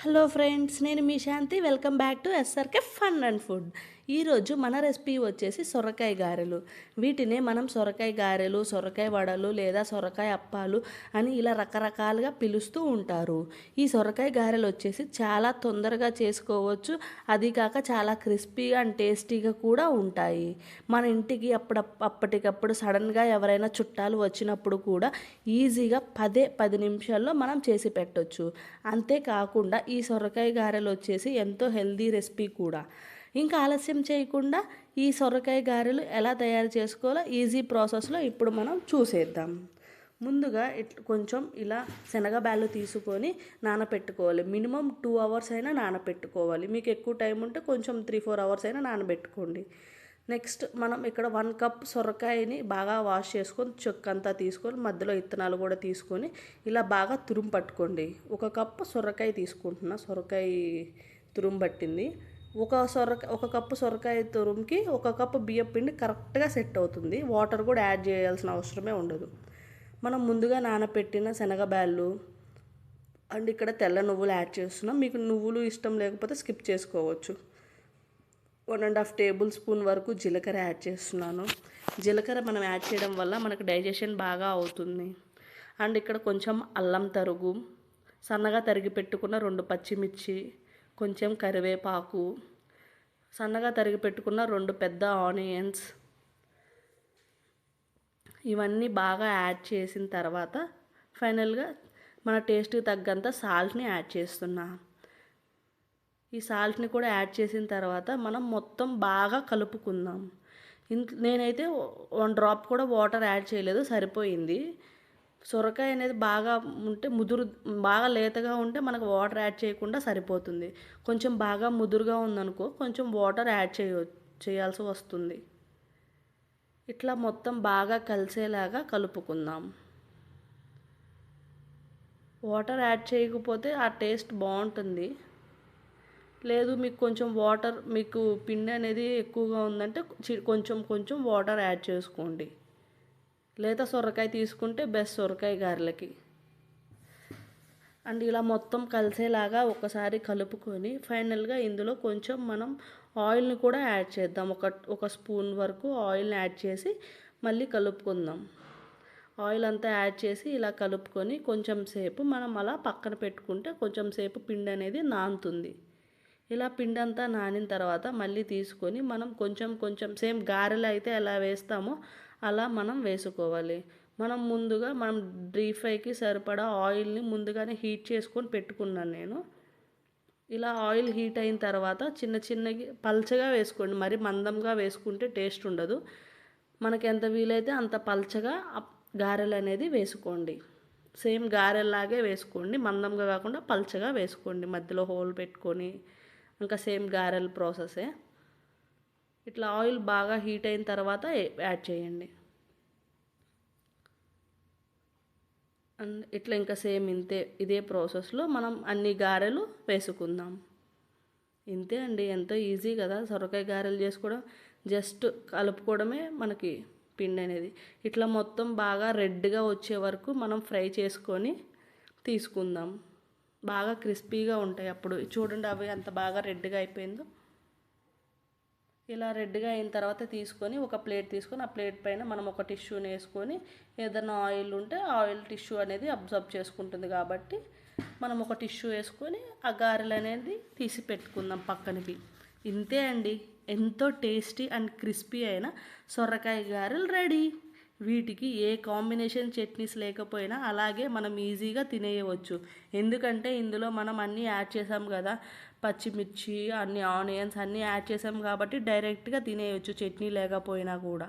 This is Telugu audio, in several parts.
హలో ఫ్రెండ్స్ నేను మీ Shanti. Welcome back to SRK fun and food ఈరోజు మన రెసిపీ వచ్చేసి సొరకాయ గారెలు. వీటినే మనం సొరకాయ గారెలు సొరకాయ వడలు లేదా సొరకాయ అప్పాలు అని ఇలా రకరకాలుగా పిలుస్తూ ఉంటారు. ఈ సొరకాయ గారెలు వచ్చేసి చాలా తొందరగా చేసుకోవచ్చు. అది కాక చాలా క్రిస్పీగా అండ్ టేస్టీగా కూడా ఉంటాయి. మన ఇంటికి అప్పుడు అప్పటికప్పుడు సడన్గా ఎవరైనా చుట్టాలు వచ్చినప్పుడు కూడా ఈజీగా పదే పది నిమిషాల్లో మనం చేసి పెట్టవచ్చు అంతేకాకుండా ఈ సొరకాయ గారెలు వచ్చేసి ఎంతో హెల్దీ రెసిపీ కూడా. ఇంకా ఆలస్యం చేయకుండా ఈ సొరకాయ గారెలు ఎలా తయారు చేసుకోవాలో ఈజీ ప్రాసెస్లో ఇప్పుడు మనం చూసేద్దాం. ముందుగా ఇట్లా కొంచెం ఇలా శనగబ్యాళ్ళు తీసుకొని నానబెట్టుకోవాలి మినిమం టూ అవర్స్ అయినా నానబెట్టుకోవాలి మీకు ఎక్కువ టైం ఉంటే కొంచెం త్రీ ఫోర్ అవర్స్ అయినా నానబెట్టుకోండి. నెక్స్ట్ మనం ఇక్కడ వన్ కప్ సొరకాయని బాగా వాష్ చేసుకొని చెక్కంతా తీసుకొని మధ్యలో ఇత్తనాలు కూడా తీసుకొని ఇలా బాగా తురుము పట్టుకోండి. ఒక కప్ సొరకాయ తీసుకుంటున్నా. సొరకాయ తురుము పట్టింది. ఒక సొరకాయ ఒక కప్పు సొరకాయ తురుముకి ఒక కప్పు బియ్యం పిండి కరెక్ట్గా సెట్ అవుతుంది. వాటర్ కూడా యాడ్ చేయాల్సిన అవసరమే ఉండదు. మనం ముందుగా నానబెట్టిన శనగబ్యాళ్ళు అండ్ ఇక్కడ తెల్ల నువ్వులు యాడ్ చేస్తున్నాం. మీకు నువ్వులు ఇష్టం లేకపోతే స్కిప్ చేసుకోవచ్చు. One and half table spoon వరకు జీలకర్ర యాడ్ చేస్తున్నాను. జీలకర్ర మనం యాడ్ చేయడం వల్ల మనకు డైజెషన్ బాగా అవుతుంది. అండ్ ఇక్కడ కొంచెం అల్లం తరుగు సన్నగా తరిగి పెట్టుకున్న రెండు పచ్చిమిర్చి కొంచెం కరివేపాకు సన్నగా తరిగి పెట్టుకున్న రెండు పెద్ద ఆనియన్స్ ఇవన్నీ బాగా యాడ్ చేసిన తర్వాత ఫైనల్గా మన టేస్ట్కి తగ్గంత సాల్ట్ని యాడ్ చేస్తున్నా. ఈ సాల్ట్ని కూడా యాడ్ చేసిన తర్వాత మనం మొత్తం బాగా కలుపుకుందాం. నేనైతే వన్ డ్రాప్ కూడా వాటర్ యాడ్ చేయలేదు సరిపోయింది. సొరకాయ అనేది బాగా ఉంటే ముదురు బాగా లేతగా ఉంటే మనకు వాటర్ యాడ్ చేయకుండా సరిపోతుంది. కొంచెం బాగా ముదురుగా ఉందనుకో కొంచెం వాటర్ యాడ్ చేయ చేయాల్సి వస్తుంది. ఇట్లా మొత్తం బాగా కలిసేలాగా కలుపుకుందాం. వాటర్ యాడ్ చేయకపోతే ఆ టేస్ట్ బాగుంటుంది. లేదు మీకు కొంచెం వాటర్ మీకు పిండి అనేది ఎక్కువగా ఉందంటే కొంచెం కొంచెం వాటర్ యాడ్ చేసుకోండి. లేత సొరకాయ తీసుకుంటే బెస్ట్ సొరకాయ గారెలకి. అండ్ ఇలా మొత్తం కలిసేలాగా ఒకసారి కలుపుకొని ఫైనల్గా ఇందులో కొంచెం మనం ఆయిల్ని కూడా యాడ్ చేద్దాం. ఒక ఒక స్పూన్ వరకు ఆయిల్ని యాడ్ చేసి మళ్ళీ కలుపుకుందాం. ఆయిల్ అంతా యాడ్ చేసి ఇలా కలుపుకొని కొంచెం సేపు మనం అలా పక్కన పెట్టుకుంటే కొంచెం సేపు పిండి అనేది నానుతుంది. ఇలా పిండి అంతా నానిన తర్వాత మళ్ళీ తీసుకొని మనం కొంచెం కొంచెం సేమ్ గారెలు అయితే ఎలా వేస్తామో అలా మనం వేసుకోవాలి. మనం ముందుగా మనం డీప్ ఫ్రైకి సరిపడా ఆయిల్ని ముందుగానే హీట్ చేసుకొని పెట్టుకున్నాను నేను. ఇలా ఆయిల్ హీట్ అయిన తర్వాత చిన్న చిన్నగా పల్చగా వేసుకోండి. మరి మందంగా వేసుకుంటే టేస్ట్ ఉండదు. మనకి ఎంత వీలైతే అంత పల్చగా గారెలు అనేది వేసుకోండి. సేమ్ గారెల్లాగే వేసుకోండి. మందంగా కాకుండా పల్చగా వేసుకోండి. మధ్యలో హోల్ పెట్టుకొని ఇంకా సేమ్ గారెల ప్రాసెసే ఇట్లా ఆయిల్ బాగా హీట్ అయిన తర్వాత యాడ్ చేయండి. అండ్ ఇట్లా ఇంకా సేమ్ ఇంతే ఇదే ప్రాసెస్లో మనం అన్ని గారెలు వేసుకుందాం. ఇంతే అండి ఎంతో ఈజీ కదా సొరకాయ గారెలు చేసుకోవడం. జస్ట్ కలుపుకోవడమే మనకి పిండి అనేది. ఇట్లా మొత్తం బాగా రెడ్గా వచ్చే వరకు మనం ఫ్రై చేసుకొని తీసుకుందాం. బాగా క్రిస్పీగా ఉంటాయి అప్పుడు. చూడండి అవి అంత బాగా రెడ్గా అయిపోయిందో. ఇలా రెడ్గా అయిన తర్వాత తీసుకొని ఒక ప్లేట్ తీసుకొని ఆ ప్లేట్ పైన మనం ఒక టిష్యూని వేసుకొని ఏదైనా ఆయిల్ ఉంటే ఆయిల్ టిష్యూ అనేది అబ్జర్బ్ చేసుకుంటుంది కాబట్టి మనం ఒక టిష్యూ వేసుకొని ఆ గారెలు అనేది తీసి పెట్టుకుందాం పక్కనకి. ఇంతే అండి. ఎంతో టేస్టీ అండ్ క్రిస్పీ అయిన సొరకాయ గారెలు రెడీ. వీటికి ఏ కాంబినేషన్ చట్నీస్ లేకపోయినా అలాగే మనం ఈజీగా తినేయవచ్చు. ఎందుకంటే ఇందులో మనం అన్నీ యాడ్ చేసాం కదా. పచ్చిమిర్చి అన్ని ఆనియన్స్ అన్నీ యాడ్ చేసాం కాబట్టి డైరెక్ట్గా తినేయచ్చు చట్నీ లేకపోయినా కూడా.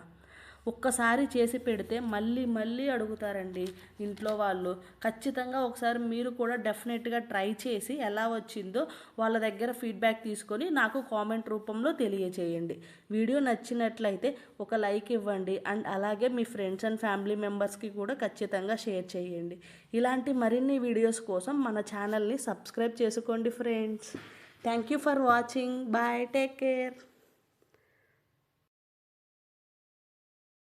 ఒక్కసారి చేసి పెడితే మళ్ళీ మళ్ళీ అడుగుతారండి ఇంట్లో వాళ్ళు. ఖచ్చితంగా ఒకసారి మీరు కూడా డెఫినెట్గా ట్రై చేసి ఎలా వచ్చిందో వాళ్ళ దగ్గర ఫీడ్బ్యాక్ తీసుకొని నాకు కామెంట్ రూపంలో తెలియచేయండి. వీడియో నచ్చినట్లయితే ఒక లైక్ ఇవ్వండి అండ్ అలాగే మీ ఫ్రెండ్స్ అండ్ ఫ్యామిలీ మెంబర్స్కి కూడా ఖచ్చితంగా షేర్ చేయండి. ఇలాంటి మరిన్ని వీడియోస్ కోసం మన ఛానల్ని సబ్స్క్రైబ్ చేసుకోండి friends. Thank you for watching. Bye. Take care.